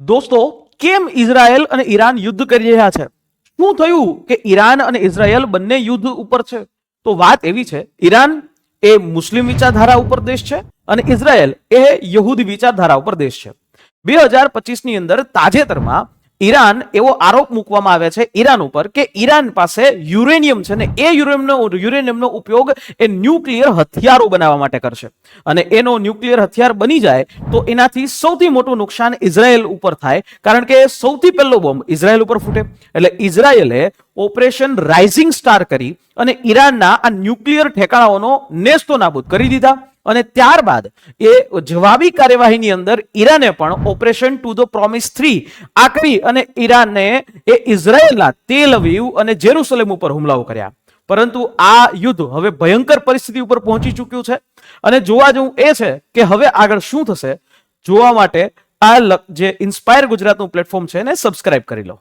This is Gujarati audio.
દોસ્તો, કેમ ઇઝરાયલ અને ઈરાન યુદ્ધ કરી રહ્યા છે? શું થયું કે ઈરાન અને ઇઝરાયલ બંને યુદ્ધ ઉપર છે? તો વાત એવી છે, ઈરાન એ મુસ્લિમ વિચારધારા ઉપર દેશ છે અને ઇઝરાયલ એ યહૂદી વિચારધારા ઉપર દેશ છે. બે હજાર પચીસની અંદર તાજેતરમાં ઈરાન એવો આરોપ મૂકવામાં આવે છે ઈરાન ઉપર કે ઈરાન પાસે યુરેનિયમ છે ને એ યુરેનિયમનો યુરેનિયમનો ઉપયોગ એ ન્યુક્લિયર હથિયારો બનાવવા માટે કરશે. અને એનો ન્યુક્લિયર હથિયાર બની જાય તો એનાથી સૌથી મોટું નુકસાન ઇઝરાયલ ઉપર થાય, કારણ કે સૌથી પહેલો બોમ્બ ઇઝરાયલ ઉપર ફૂટે. એટલે ઇઝરાયલે ઓપરેશન રાઇઝિંગ સ્ટાર કરી અને ઈરાનના આ ન્યુક્લિયર ઠેકાણાઓનો નેસ્તો નાબૂદ કરી દીધા. અને ત્યારબાદ એ જવાબી કાર્યવાહીની અંદર ઈરાને પણ operation true the promise three આકરી અને ઈરાને એ ઇઝરાયેલના તેલ અવીવ અને જેરુસલેમ ઉપર હુમલાઓ કર્યા. પરંતુ આ યુદ્ધ હવે ભયંકર પરિસ્થિતિ ઉપર પહોંચી ચૂક્યું છે. અને જોવા જેવું એ છે કે હવે આગળ શું થશે, જોવા માટે આ જે ઇન્સ્પાયર ગુજરાતનું પ્લેટફોર્મ છે એને સબસ્ક્રાઇબ કરી લો.